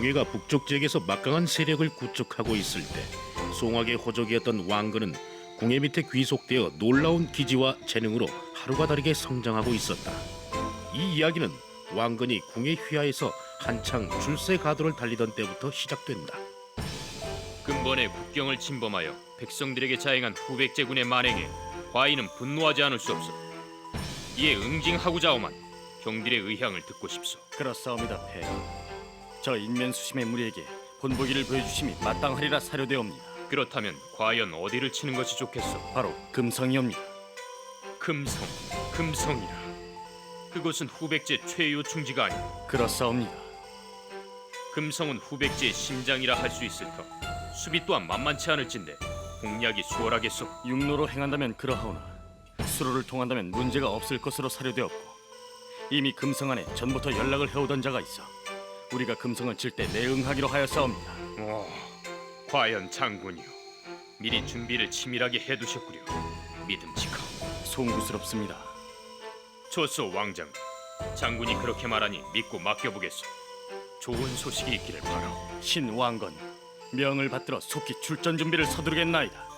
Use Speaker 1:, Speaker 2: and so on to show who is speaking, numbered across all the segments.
Speaker 1: 궁예가 북쪽 지역에서 막강한 세력을 구축하고 있을 때 송악의 호족이었던 왕건은 궁예 밑에 귀속되어 놀라운 기지와 재능으로 하루가 다르게 성장하고 있었다. 이 이야기는 왕건이 궁예 휘하에서 한창 출세 가도를 달리던 때부터 시작된다.
Speaker 2: 근본의 국경을 침범하여 백성들에게 자행한 후백 제군의 만행에 과인은 분노하지 않을 수 없어. 이에 응징하고자 오만 경들의 의향을 듣고 싶소.
Speaker 3: 그렇사옵니다, 폐하. 저 인면수심의 무리에게 본보기를 보여주심이 마땅하리라 사료되옵니다.
Speaker 2: 그렇다면 과연 어디를 치는 것이 좋겠소?
Speaker 3: 바로 금성이옵니다.
Speaker 2: 금성, 금성이라. 그곳은 후백제 최요 충지가 아니.
Speaker 3: 그렇사옵니다.
Speaker 2: 금성은 후백제의 심장이라 할 수 있을 터. 수비 또한 만만치 않을진데 공략이 수월하겠소.
Speaker 3: 육로로 행한다면 그러하오나 수로를 통한다면 문제가 없을 것으로 사료되었고 이미 금성 안에 전부터 연락을 해오던 자가 있어 우리가 금성을 칠 때 내응하기로 하였사옵니다.
Speaker 2: 오, 과연 장군이요. 미리 준비를 치밀하게 해두셨구려. 믿음직하오.
Speaker 3: 송구스럽습니다.
Speaker 2: 좋소 왕장. 장군이 그렇게 말하니 믿고 맡겨보겠소. 좋은 소식이 있기를 바라오.
Speaker 3: 신왕건 명을 받들어 속히 출전 준비를 서두르겠나이다.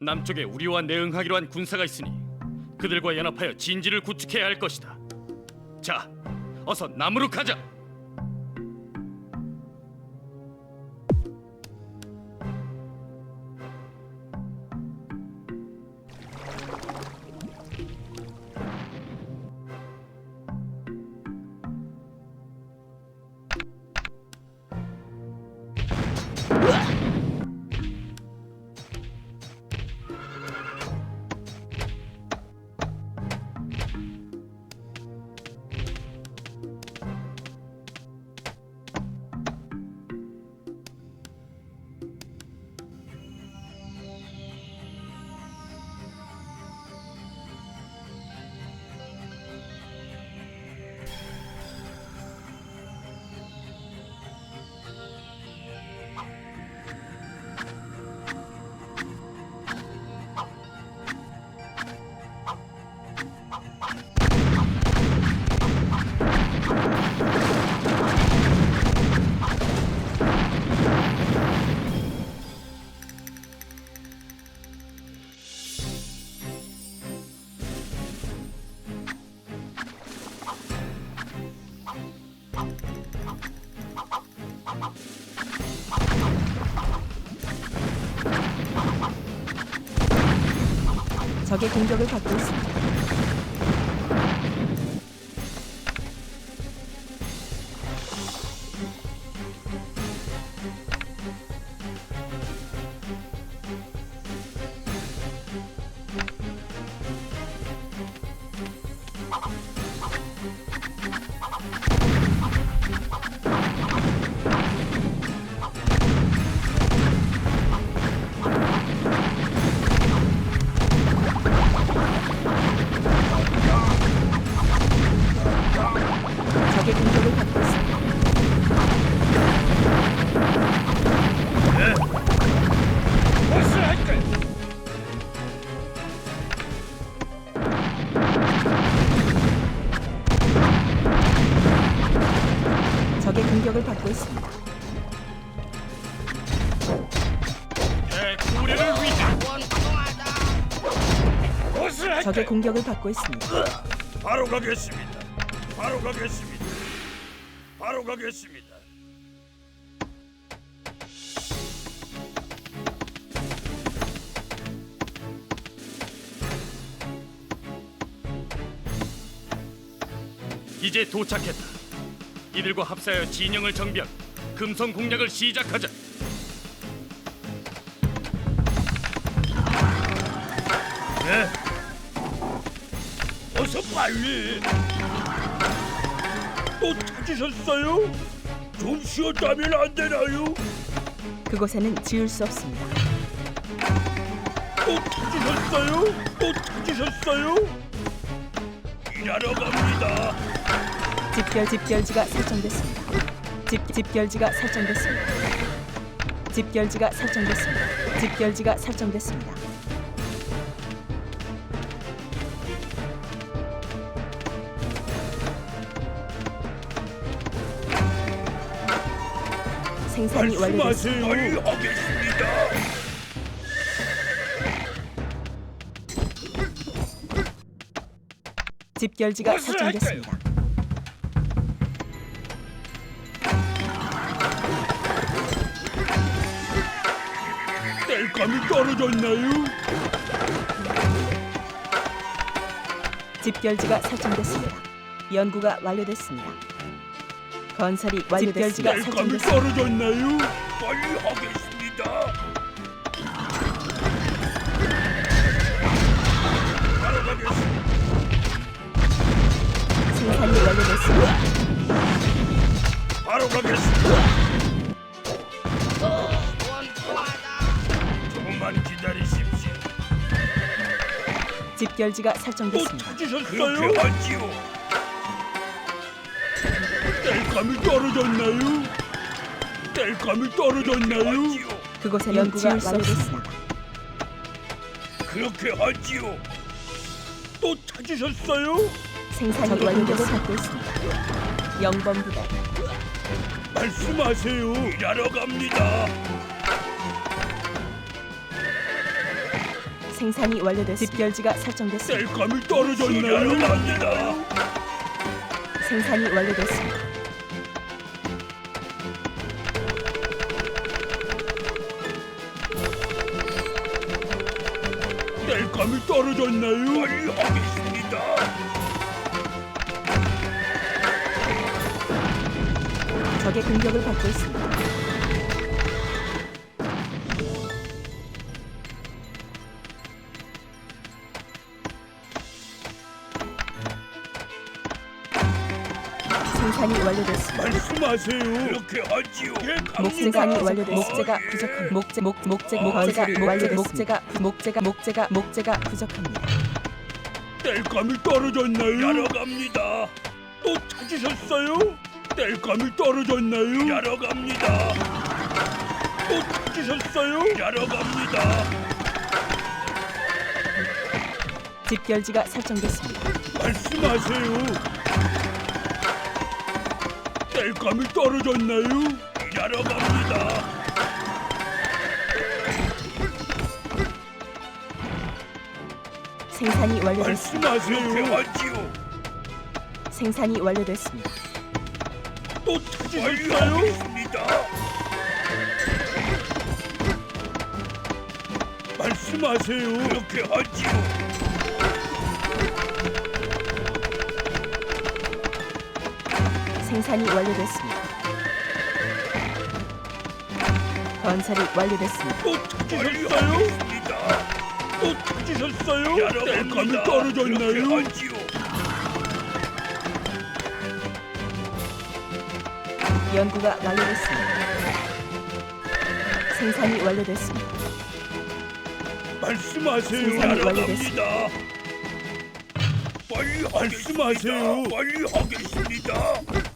Speaker 3: 남쪽에 우리와 내응하기로 한 군사가 있으니 그들과 연합하여 진지를 구축해야 할 것이다. 자, 어서 남으로 가자.
Speaker 4: 적의 공격을 받고 있습니다. 공격을 받고 있습니다.
Speaker 5: 바로 가겠습니다. 바로 가겠습니다. 바로 가겠습니다.
Speaker 3: 이제 도착했다. 이들과 합사하여 진영을 정비한 금성 공략을 시작하자.
Speaker 5: 빨리. 또 찾으셨어요? 좀 쉬었다면 안 되나요?
Speaker 4: 그곳에는 지을 수 없습니다.
Speaker 5: 또 찾으셨어요? 또 찾으셨어요? 일하러 갑니다.
Speaker 4: 집결 집결지가 설정됐습니다. 집 집결지가 설정됐습니다. 집결지가 설정됐습니다. 집결지가 설정됐습니다. 생산이 완료됐습니다.
Speaker 5: 빨리 하겠습니다.
Speaker 4: 집결지가 설정됐습니다.
Speaker 5: 땔감이 떨어졌나요?
Speaker 4: 집결지가 설정됐습니다. 연구가 완료됐습니다. 건설이 완료됐습니다. 설정됐습니다.
Speaker 5: 떨어졌나요? 빨리 하겠습니다. 가겠습니다.
Speaker 4: 생산이 완료됐습니다.
Speaker 5: 바로 가겠습니다. 조금만 기다리십시오.
Speaker 4: 집결지가
Speaker 5: 또
Speaker 4: 설정됐습니다.
Speaker 5: 찾으셨어요? 그렇게 하지요. 땔감이 떨어졌나요? 땔감이 떨어졌나요?
Speaker 4: 그곳에 연구가 완료됐습니다.
Speaker 5: 그렇게 하지요. 또 찾으셨어요?
Speaker 4: 생산이 완료되고 받고 있습니다. 영번 부대
Speaker 5: 말씀하세요. 일하러 갑니다.
Speaker 4: 생산이 완료됐습니다. 집결지가 설정됐습니다.
Speaker 5: 땔감이 떨어졌나요? 일하러 갑니다.
Speaker 4: 생산이 완료됐습니다.
Speaker 5: 감이 떨어졌나요? 빨리 하겠습니다.
Speaker 4: 적의 공격을 받고 있습니다. 완료됐습니다.
Speaker 5: 말씀하세요. 그렇게 하지요. 예.
Speaker 4: 목재산이 완료됐
Speaker 5: 어,
Speaker 4: 목재가
Speaker 5: 예.
Speaker 4: 부족합니다. 목재 목 목재
Speaker 5: 아,
Speaker 4: 목재가
Speaker 5: 예.
Speaker 4: 완료 목재가 목재가 목재가 목재가 부족합니다.
Speaker 5: 땔감이 떨어졌나요? 일하러 갑니다. 또 찾으셨어요? 땔감이 떨어졌나요? 일하러 갑니다. 또 찾으셨어요? 일하러 갑니다.
Speaker 4: 집결지가 설정됐습니다.
Speaker 5: 말씀하세요. 땔감이 떨어졌나요? 일하러 갑니다.
Speaker 4: 생산이 완료됐습니다.
Speaker 5: 말씀하세요. 하지요.
Speaker 4: 생산이 완료됐습니다.
Speaker 5: 또 찾으셨어요? 말씀하세요. 그렇게 하지요.
Speaker 4: 생산이 완료됐습니다. 건설이 완료됐습니다.
Speaker 5: 또 찾으셨어요? 또 찾으셨어요? 땔감이 떨어졌나요?
Speaker 4: 연구가 완료됐습니다. 생산이 완료됐습니다.
Speaker 5: 말씀하세요.
Speaker 4: 생산이 완료됐습니다.
Speaker 5: 빨리 말씀하세요. 빨리 하겠습니다.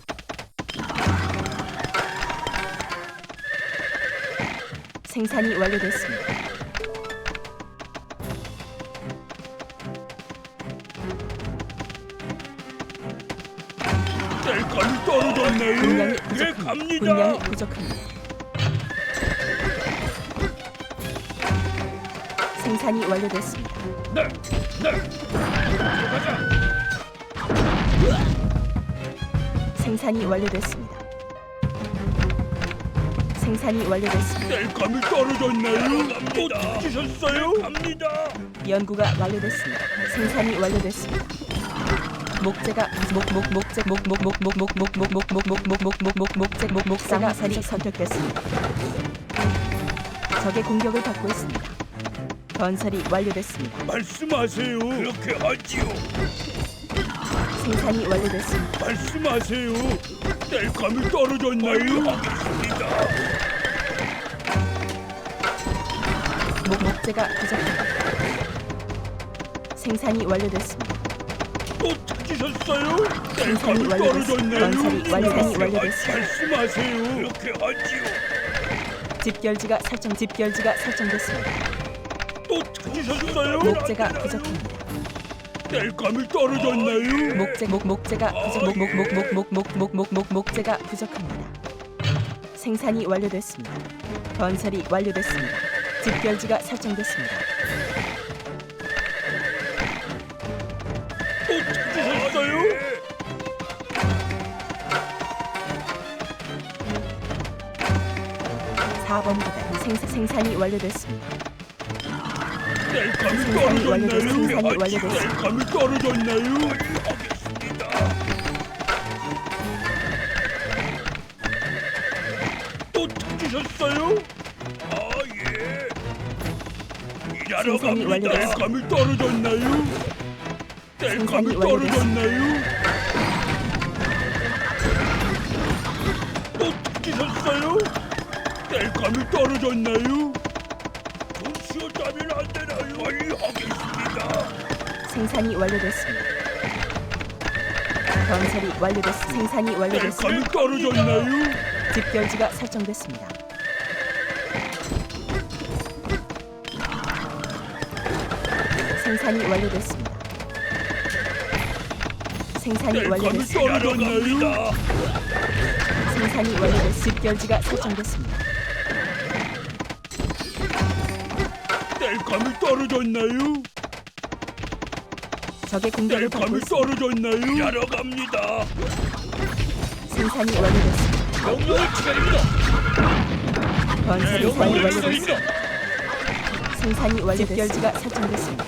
Speaker 4: 생산이 완료됐습니다.
Speaker 5: 떨어졌나요?
Speaker 4: 분량이
Speaker 5: 예,
Speaker 4: 부족합니다.
Speaker 5: 갑니다.
Speaker 4: 분량이 부족합니다. 생산이 완료됐습니다.
Speaker 5: 네, 네. 가자.
Speaker 4: 생산이 완료됐습니다. 생산이 완료됐습니다.
Speaker 5: 땔감이 떨어졌나요? 또 찾으셨어요? 갑니다.
Speaker 4: 연구가 완료됐습니다. 생산이 완료됐습니다. 목재가 목목 목재 목목목목목목목목목목목목목 목재 목 목재가 산이 선택됐습니다. 적의 공격을 받고 있습니다. 건설이 완료됐습니다.
Speaker 5: 말씀하세요. 그렇게 하지요.
Speaker 4: 생산이 완료됐습니다.
Speaker 5: 말씀하세요. 땔감이 떨어졌나요? 하겠습니다.
Speaker 4: 목 목재가 부족합니다. 생산이 완료됐습니다.
Speaker 5: 또 찾으셨어요?
Speaker 4: 생산이 완료됐습니다. 건설이 완료됐- 완료됐습니다.
Speaker 5: 말씀하세요. 그렇게 하지요.
Speaker 4: 집결지가 설정 집결지가 설정됐습니다.
Speaker 5: 또 찾으셨어요?
Speaker 4: 목재가 부족합니다.
Speaker 5: 땔감이 떨어졌나요?
Speaker 4: 목재 목 목재가 부족 목목목목목목목목 목재가 부족합니다. 생산이 완료됐습니다. 건설이 완료됐습니다. 집결지가 설정됐습니다.
Speaker 5: 또 찾으셨어요?
Speaker 4: 4번 부대 생산, 생산이 완료됐습니다.
Speaker 5: 땔감이
Speaker 4: 생산이 완료됐- 생산이?
Speaker 5: 아,
Speaker 4: 완료됐습니다.
Speaker 5: 떨어졌나요? 갑니다.
Speaker 4: 완료됐습니다.
Speaker 5: 땔감이 떨어졌나요? 땔감이
Speaker 4: 생산이
Speaker 5: 떨어졌나요? 또 찾으셨어요? 땔감이 떨어졌나요? 좀 쉬었다면 안 되나요? 빨리 하겠습니다.
Speaker 4: 생산이 완료됐습니다. 건설이 완료됐습니다. 생산이 완료됐습니다.
Speaker 5: 땔감이 떨어졌나요?
Speaker 4: 집결지가 설정됐습니다. 생산이 완료됐습니다. 생산이 완료됐습니다.
Speaker 5: 떨어졌나요?
Speaker 4: 생산이 완료됐 집결지가 설정됐습니다.
Speaker 5: 땔감이 떨어졌나요?
Speaker 4: 적의 공격을 받고
Speaker 5: 땔감이
Speaker 4: 있습니다.
Speaker 5: 떨어졌나요? 일하러 갑니다.
Speaker 4: 생산이 완료됐습니다.
Speaker 5: 명령을 기다립니다.
Speaker 4: 건설이 완료됐습니다. 생산이 완료됐습니다. 집결지가 설정됐습니다.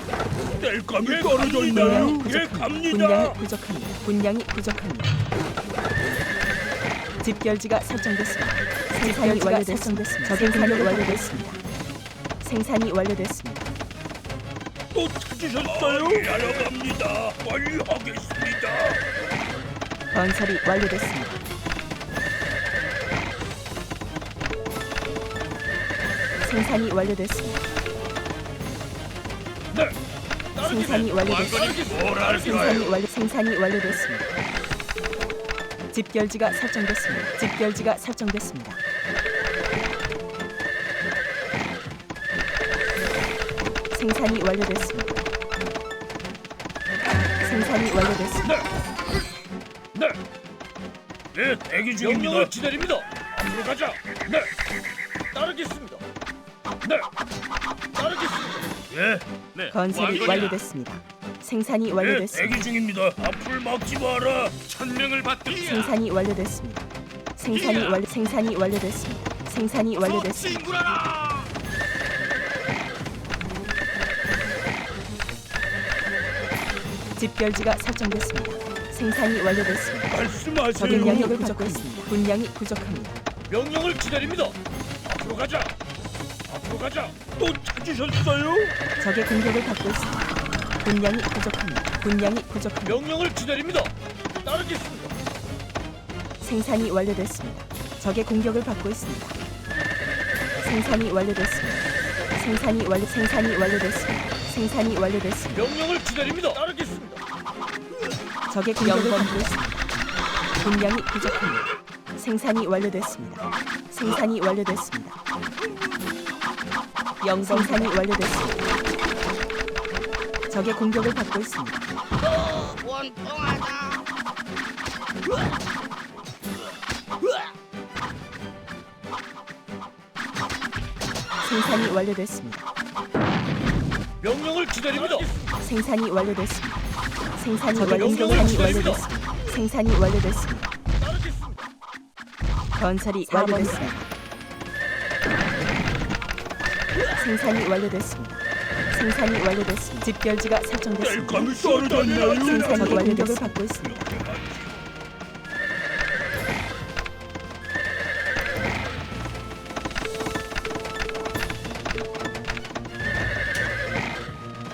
Speaker 5: 땔감이
Speaker 4: 분량이
Speaker 5: 떨어졌나요? 예,
Speaker 4: 부족합니다.
Speaker 5: 갑니다.
Speaker 4: 분량이 부족합니다. 분량이 부족합니다. 집결지가 설정됐습니다. 생산이 완료됐습니다. 공격이 완료됐습니다. 생산이 완료됐습니다.
Speaker 5: 또 찾으셨어요? 일하러 갑니다. 빨리 하겠습니다.
Speaker 4: 건설이 완료됐습니다. 생산이 완료됐습니다. 생산이 완료됐습니다. 생산이 완료 생산이 완료됐습니다. 집결지가 설정됐습니다. 집결지가 설정됐습니다. 생산이 완료됐습니다. 생산이 완료됐습니다.
Speaker 5: 네. 네, 대기 중입니다. 명령을 기다립니다. 앞으로 가자. 네. 따르겠습니다. 네. 따르겠습니다. 예. 네.
Speaker 4: 건설이
Speaker 2: 왕건이다.
Speaker 4: 완료됐습니다. 생산이
Speaker 5: 네,
Speaker 4: 완료됐습니다.
Speaker 5: 대기 중입니다. 앞을 막지 마라.
Speaker 2: 천명을 받들이야.
Speaker 4: 생산이 완료됐습니다. 생산이 완료 생산이 완료됐습니다. 생산이 완료됐습니다. 집결지가 설정됐습니다. 생산이 완료됐습니다.
Speaker 5: 말씀하세요.
Speaker 4: 영역을 받고 있습니다. 분량이 부족합니다.
Speaker 5: 명령을 기다립니다. 앞으로 가자. 앞으로 가자. 또 찾으셨어요?
Speaker 4: 적의 공격을 받고 있습니다. 분량이 부족합니다. 분량이 부족합니다.
Speaker 5: 명령을 기다립니다. 따르겠습니다.
Speaker 4: 생산이 완료됐습니다. 적의 공격을 받고 있습니다. 생산이 완료됐습니다. 생산이 완료 생산이 완료됐습니다. 생산이 완료됐습니다.
Speaker 5: 명령을 기다립니다. 따르겠습니다.
Speaker 4: 적의 공격을 받고 있습니다. 분량이 부족합니다. 생산이 완료됐습니다. 생산이 완료됐습니다. 영생산이 완료됐습니다. 적의 공격을 받고 있습니다. 생산이 완료됐습니다.
Speaker 5: 명령을 기다립니다.
Speaker 4: 생산이 완료됐습니다. 생산이
Speaker 5: 적의
Speaker 4: 완료
Speaker 5: 공격을
Speaker 4: 생산이
Speaker 5: 기다립니다.
Speaker 4: 완료됐습니다. 생산이 완료됐습니다.
Speaker 5: 따르겠습니다.
Speaker 4: 건설이 완료됐습니다. 생산이 완료됐습니다. 생산이 완료됐습니다. 집결지가 설정됐습니다.
Speaker 5: 떨어졌나요?
Speaker 4: 생산이 완료격을 받고 있습니다.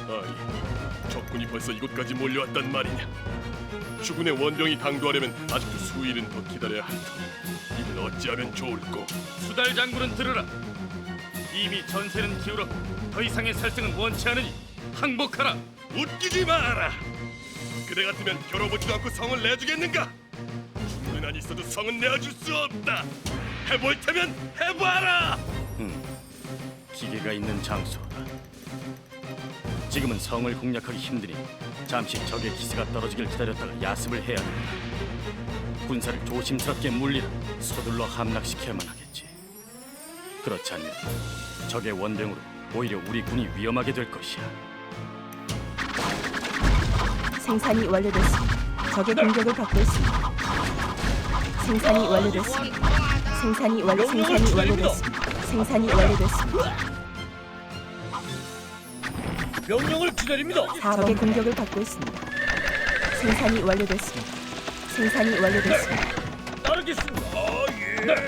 Speaker 6: 아니, 적군이 벌써 이곳까지 몰려왔단 말이냐? 주군의 원병이 강도하려면 아직도 수일은 더 기다려야 할 터니 이를 어찌하면 좋을꼬?
Speaker 2: 수달 장군은 들으라. 이미 전세는 기울어 더 이상의 살생은 원치 않으니 항복하라.
Speaker 6: 웃기지 마라! 그대 같으면 겨뤄보지도 않고 성을 내주겠는가? 주군은 안 있어도 성은 내어줄 수 없다! 해볼 테면 해봐라!
Speaker 3: 기계가 있는 장소다. 지금은 성을 공략하기 힘드니 잠시 적의 기세가 떨어지길 기다렸다가 야습을 해야 한다. 군사를 조심스럽게 물리라 서둘러 함락시켜야만 하겠지. 그렇지 않으면 적의 원병으로 오히려 우리 군이 위험하게 될 것이야.
Speaker 4: 생산이 완료됐습니다. 적의 공격을 받고 있습니다. 생산이 완료됐습니다. 생산이 완료 생산이 완료됐습니다. 생산이 완료됐습니다.
Speaker 5: 명령을 기다립니다.
Speaker 4: 적의 공격을 받고 있습니다. 생산이 완료됐습니다. 생산이 완료됐습니다.
Speaker 5: 따르겠습니다.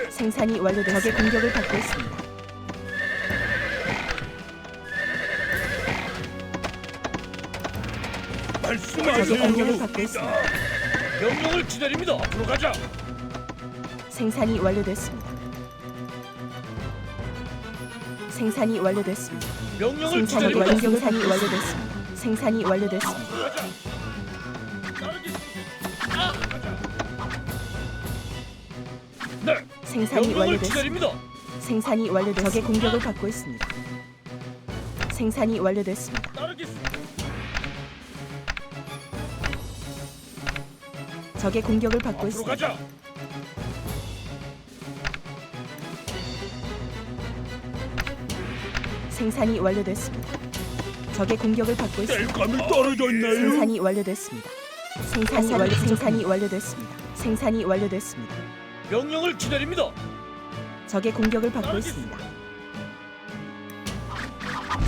Speaker 4: 생산이 완료됐습니다. 적의 공격을 받고 있습니다.
Speaker 5: 말씀하세요.
Speaker 4: 공격을 받고 있습니다.
Speaker 5: 명령을 기다립니다. 앞으로 가자.
Speaker 4: 생산이 완료됐습니다. 생산이 완료됐습니다.
Speaker 5: 명령을
Speaker 4: 생산이
Speaker 5: 기다립니다.
Speaker 4: 완료 생산이 완료됐습니다. 생산이 완료됐습니다. 생산이
Speaker 5: 명령을
Speaker 4: 완료됐습니다. 생산이 완료됐습니다. 적의 공격을 받고 있습니다. 생산이 완료됐습니다.
Speaker 5: 따르겠습니다.
Speaker 4: 적의 공격을 받고
Speaker 5: 앞으로
Speaker 4: 있습니다.
Speaker 5: 가자.
Speaker 4: 생산이 완료됐습니다. 적의 공격을 받고 있습니다.
Speaker 5: 떨어졌나요?
Speaker 4: 생산이 완료됐습니다. 생산이 완료 생산이 완료됐습니다. 생산이 완료됐습니다.
Speaker 5: 명령을 기다립니다.
Speaker 4: 적의 공격을 받고 있습니다.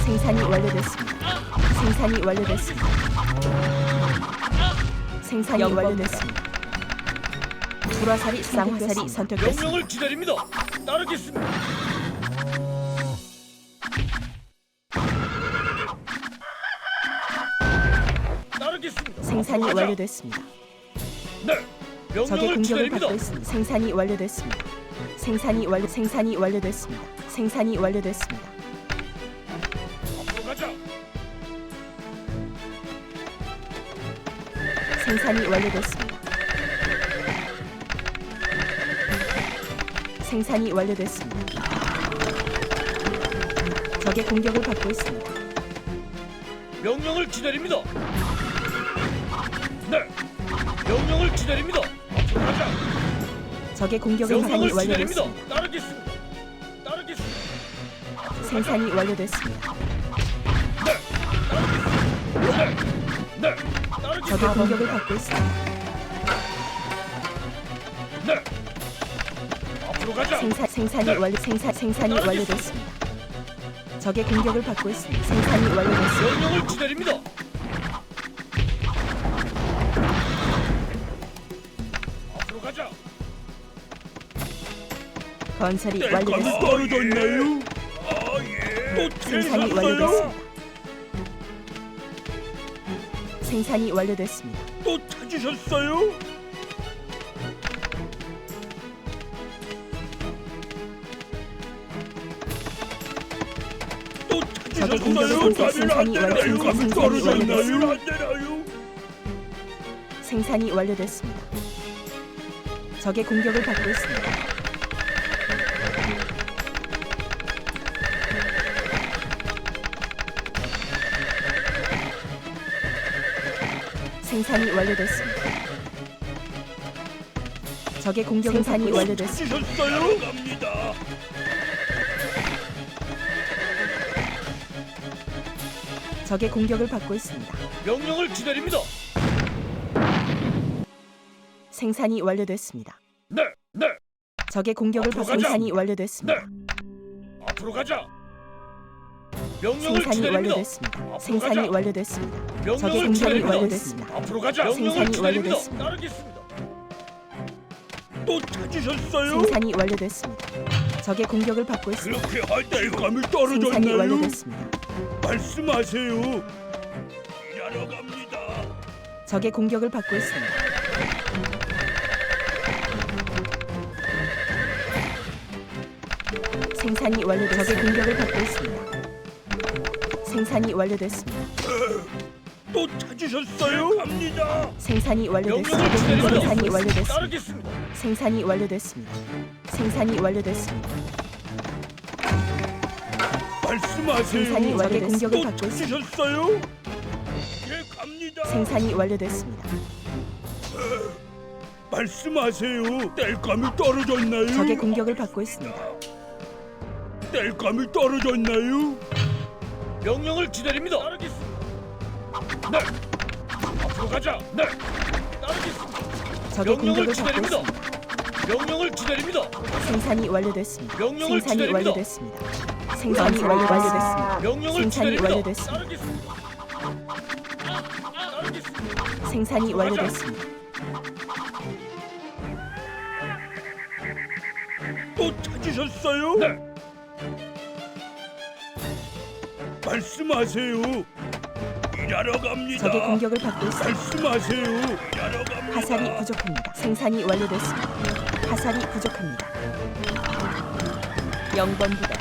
Speaker 4: 생산이 완료됐습니다. 생산이 완료됐습니다. 생산이 완료됐습니다. 불화살이 쌍화살이 선택됐습니다.
Speaker 5: 명령을 기다립니다. 따르겠습니다. 따르겠습니다.
Speaker 4: 생산이. 완료됐습니다.
Speaker 5: 네.
Speaker 4: 적의
Speaker 5: 명령을
Speaker 4: 공격을
Speaker 5: 기다립니다.
Speaker 4: 받고 있습니다. 생산이 완료됐습니다. 생산이 완료 생산이 완료됐습니다. 생산이 완료됐습니다.
Speaker 5: 가자.
Speaker 4: 생산이 완료됐습니다. 생산이 완료됐습니다. 적의 공격을 받고 있습니다.
Speaker 5: 명령을 기다립니다. 네. 명령을 기다립니다.
Speaker 4: 적의
Speaker 5: 명령을
Speaker 4: 생산이. 완료됐습니다.
Speaker 5: 따르겠습니다. 따르겠습니다.
Speaker 4: 생산이 완료됐습니다.
Speaker 5: 네.
Speaker 4: 적의
Speaker 5: 따르겠습니다.
Speaker 4: 공격을 받고 있습니다.
Speaker 5: 네. 앞으로 가자.
Speaker 4: 생산 생산이 완료 생산 생산이 완료됐습니다. 적의 공격을 받고 있습니다. 생산이 완료됐습니다.
Speaker 5: 명령을 기다립니다.
Speaker 4: 건설이 완료됐습니다.
Speaker 5: 떨어졌나요? 아 예. 또
Speaker 4: 생산이? 완료됐습니다. 생산이 완료됐습니다.
Speaker 5: 또 찾으셨어요? 또 찾으셨어요?
Speaker 4: 공격을 생산이 완료-? 완료됐습니다.
Speaker 5: 안 되나요?
Speaker 4: 생산이 완료됐습니다. 적의 공격을 받고 있습니다. 생산이 완료됐습니다. 적의 공격을 생산이 완료됐습니다.
Speaker 5: 갑니다.
Speaker 4: 적의 공격을 받고 있습니다.
Speaker 5: 명령을 기다립니다.
Speaker 4: 생산이 완료됐습니다.
Speaker 5: 네, 네,
Speaker 4: 적의 공격을 받고
Speaker 5: 가자.
Speaker 4: 생산이
Speaker 5: 네.
Speaker 4: 완료됐습니다.
Speaker 5: 앞으로 가자. 명령을
Speaker 4: 생산이
Speaker 5: 기다립니다.
Speaker 4: 완료됐습니다. 생산이
Speaker 5: 가자.
Speaker 4: 완료됐습니다. 적의
Speaker 5: 명령을
Speaker 4: 공격이
Speaker 5: 기다립니다.
Speaker 4: 완료됐습니다.
Speaker 5: 앞으로 가자. 명령을
Speaker 4: 생산이
Speaker 5: 기다립니다.
Speaker 4: 완료됐습니다.
Speaker 5: 따르겠습니다. 또 찾으셨어요?
Speaker 4: 생산이 완료됐습니다. 적의 공격을 받고 있습니다.
Speaker 5: 그렇게 할 뗄감이
Speaker 4: 생산이
Speaker 5: 떨어졌나요?
Speaker 4: 완료됐습니다.
Speaker 5: 말씀하세요. 일하러 갑니다.
Speaker 4: 적의 공격을 받고 있습니다. 생산이 완료됐습니다. 적의 공격을 받고 있습니다. 생산이 완료됐습니다.
Speaker 5: 또 찾으셨어요? 갑니다.
Speaker 4: 생산이 완료됐습니다. 생산이 완료됐습니다.
Speaker 5: 따르겠습니다.
Speaker 4: 생산이 완료됐습니다. 생산이 완료됐습니다.
Speaker 5: 말씀하세요.
Speaker 4: 생산이 적의 공격을
Speaker 5: 또
Speaker 4: 받고 있습니다.
Speaker 5: 찾으셨어요? 예, 갑니다.
Speaker 4: 생산이 완료됐습니다.
Speaker 5: 말씀하세요. 땔감이 떨어졌나요?
Speaker 4: 적의 공격을 받고 있습니다.
Speaker 5: 땔감이 떨어졌나요?
Speaker 6: 명령을 기다립니다. 따르겠습니다. 네. 앞으로 가자. 네. 따르겠습니다.
Speaker 4: 적의
Speaker 6: 명령을
Speaker 4: 공격을 받고
Speaker 6: 기다립니다.
Speaker 4: 있습니다.
Speaker 6: 명령을 기다립니다.
Speaker 4: 생산이 완료됐습니다.
Speaker 6: 명령을
Speaker 4: 생산이
Speaker 6: 기다립니다.
Speaker 4: 완료됐습니다. 생산이 완료됐습니다.
Speaker 6: 명령을
Speaker 4: 생산이
Speaker 6: 기다립니다.
Speaker 4: 완료됐습니다.
Speaker 6: 따르겠습니다. 따르겠습니다.
Speaker 4: 생산이 완료됐습니다.
Speaker 5: 또 찾으셨어요?
Speaker 6: 네.
Speaker 5: 말씀하세요. 일하러 갑니다.
Speaker 4: 적의 공격을 받고 있습니다.
Speaker 5: 말씀하세요. 일하러 갑니다.
Speaker 4: 화살이 부족합니다. 생산이 완료됐습니다. 화살이 부족합니다. 0번 부대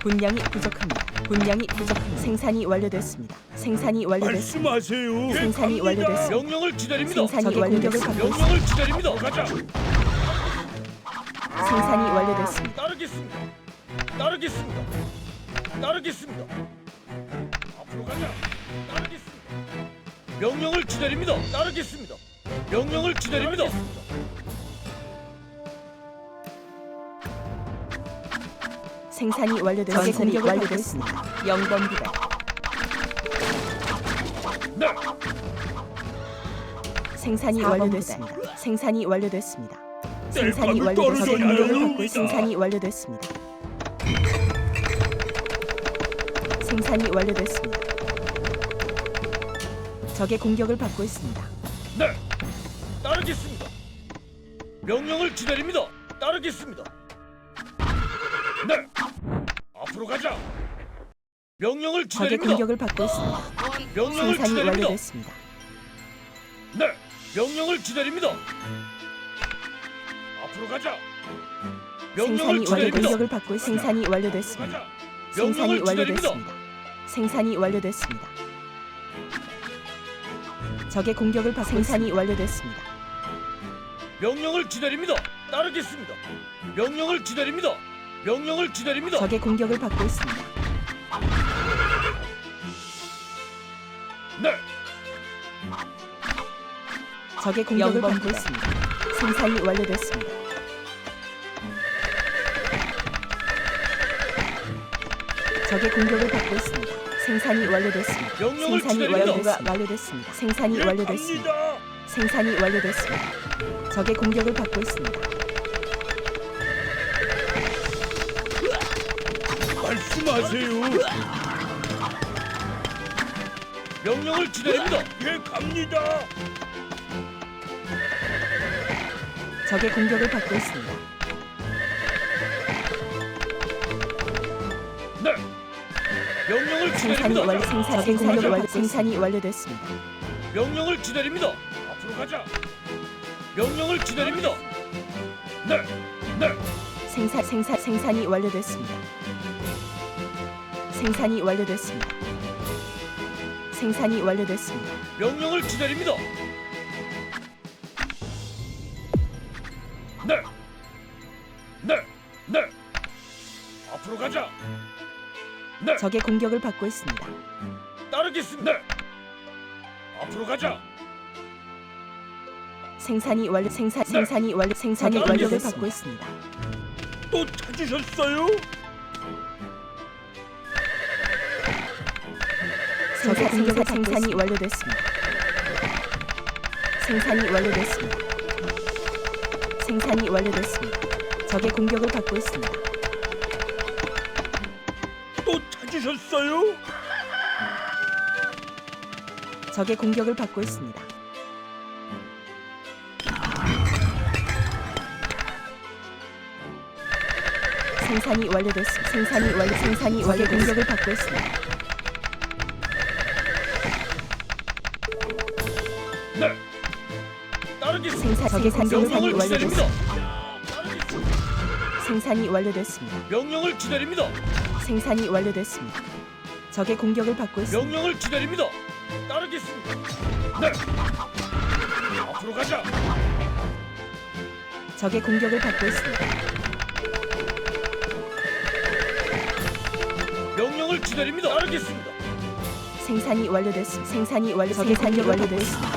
Speaker 4: 분량이 부족합니다. 분량이 부족합니다. 생산이 완료됐습니다. 생산이 완료됐습니다.
Speaker 5: 말씀하세요.
Speaker 4: 생산이 완료됐습니다.
Speaker 6: 명령을 기다립니다.
Speaker 4: 생산이
Speaker 6: 적의
Speaker 4: 공격을
Speaker 6: 공격.
Speaker 4: 받고
Speaker 6: 명령을 기다립니다. 가자.
Speaker 4: 생산이 완료됐습니다.
Speaker 6: 따르겠습니다. 따르겠습니다. 따르겠습니다. 앞으로 가자. 따르겠습니다. 명령을 기다립니다. 따르겠습니다. 명령을 기다립니다.
Speaker 4: 생산이. 적의 공격을 완료됐습니다. 0번 부대
Speaker 6: 네.
Speaker 4: 생산이 4번 완료됐습니다. 생산이 완료됐습니다. 생산이 완료됐습니다. 생산이 완료됐습니다. 생산이 완료됐습니다. 적의 공격을 받고 있습니다.
Speaker 6: 네. 따르겠습니다. 명령을 기다립니다. 따르겠습니다. 네. 앞으로 가자. 명령을
Speaker 4: 적의
Speaker 6: 기다립니다.
Speaker 4: 공격을 받고 있습니다.
Speaker 6: 명령을
Speaker 4: 생산이
Speaker 6: 기다립니다.
Speaker 4: 완료됐습니다.
Speaker 6: 네. 명령을 기다립니다. 앞으로 가자. 명령을
Speaker 4: 생산이 완료
Speaker 6: 기다립니다.
Speaker 4: 공격을 받고 있- 생산이 완료됐습니다.
Speaker 6: 가자.
Speaker 4: 생산이
Speaker 6: 명령을 기다립니다.
Speaker 4: 완료됐습니다. 생산이 완료됐습니다. 적의 공격을 받고 생산이 완료됐습니다.
Speaker 6: 명령을 기다립니다. 따르겠습니다. 명령을 기다립니다. 명령을 기다립니다.
Speaker 4: 적의 공격을 받고 있습니다.
Speaker 6: 네.
Speaker 4: 적의 공격을 받고 있습니다. 생산이 완료됐습니다. 적의 공격을 받고 있습니다. 생산이 완료됐습니다.
Speaker 6: 명령을
Speaker 4: 생산이
Speaker 6: 기다립니다.
Speaker 4: 완료가 완료됐습니다. 생산이
Speaker 5: 예,
Speaker 4: 완료됐습니다.
Speaker 5: 갑니다.
Speaker 4: 생산이 완료됐습니다. 적의 공격을 받고 있습니다.
Speaker 5: 말씀하세요.
Speaker 6: 명령을 기다립니다.
Speaker 5: 예, 갑니다.
Speaker 4: 적의 공격을 받고 있습니다.
Speaker 6: 명령을
Speaker 4: 생산이
Speaker 6: 기다립니다.
Speaker 4: 생산 적의 공격을 완료 생산이 완료됐습니다.
Speaker 6: 명령을 기다립니다. 앞으로 가자. 명령을 기다립니다. 네. 네.
Speaker 4: 생산 생산 생산이 완료됐습니다. 생산이 완료됐습니다. 생산이 완료됐습니다.
Speaker 6: 명령을 기다립니다.
Speaker 4: 적의 공격을 받고 있습니다.
Speaker 6: 따르겠습니다. 네. 앞으로 가자.
Speaker 4: 생산이 완료 생산 생산이 완료 생산이 완료를
Speaker 6: 공격을
Speaker 4: 받고 있습니다.
Speaker 5: 또 찾으셨어요?
Speaker 4: 적의 공격을 생산이 완료됐습니다. 생산이 완료됐습니다. 생산이 완료됐습니다. 적의 공격을 받고 있습니다.
Speaker 5: 또 찾으셨어요?
Speaker 4: 적의 공격을 받고 있습니다. 생산이 완료됐습니다. 생산이 완료 생산이 완료 공격을 받고 있습니다.
Speaker 6: 네. 따르겠습니다.
Speaker 4: 생산 적의
Speaker 6: 명령을
Speaker 4: 완료됐습니다.
Speaker 6: 기다립니다.
Speaker 4: 생산이 완료됐습니다.
Speaker 6: 명령을 기다립니다.
Speaker 4: 생산이 완료됐습니다. 적의 공격을 받고 있습니다.
Speaker 6: 명령을 기다립니다. 따르겠습니다. 네. 앞으로 가자.
Speaker 4: 적의 공격을 받고 있습니다.
Speaker 6: 명령을 기다립니다. 따르겠습니다.
Speaker 4: 생산이 완료됐습니다. 생산이 완료 적의 생산이 완료됐습니다.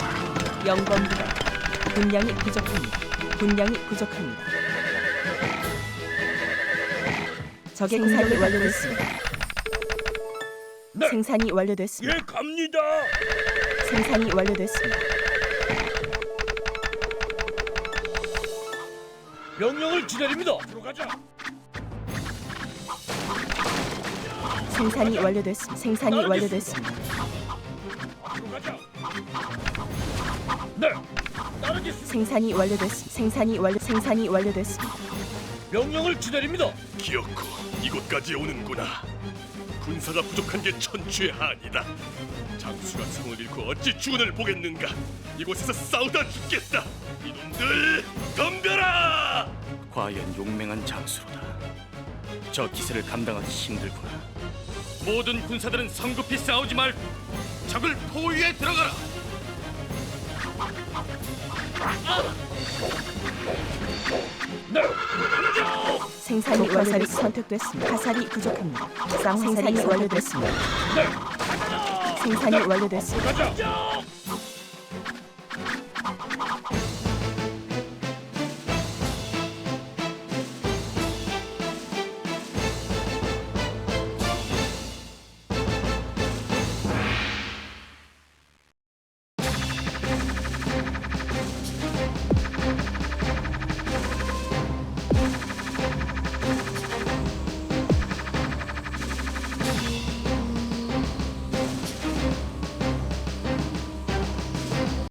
Speaker 4: 0번 부대 분량이 부족합니다. 분량이 부족합니다. 적의 생산이 완료됐습니다.
Speaker 5: 네.
Speaker 4: 생산이 완료됐습니다.
Speaker 5: 예, 갑니다.
Speaker 4: 생산이 완료됐습니다.
Speaker 5: 명령을 기다립니다. 들어가자.
Speaker 4: 생산이 완료됐습니다. 생산이 완료됐습니다.
Speaker 5: 들어가자. 네. 따르겠습니다.
Speaker 4: 생산이 완료됐습니다. 생산이 완료 생산이 완료됐습니다.
Speaker 5: 명령을 기다립니다.
Speaker 6: 기어코 이곳까지 오는구나. 군사가 부족한 게 천추의 한이다. 장수가 성을 잃고 어찌 주군을 보겠는가? 이곳에서 싸우다 죽겠다. 이놈들 덤벼라!
Speaker 3: 과연 용맹한 장수로다. 저 기세를 감당하기 힘들구나.
Speaker 2: 모든 군사들은 성급히 싸우지 말고 적을 포위에 들어가라.
Speaker 4: 생산이 화살이 선택됐습니다. 화살이 부족합니다. 쌍생산이 완료됐습니다. 생산이 완료됐습니다.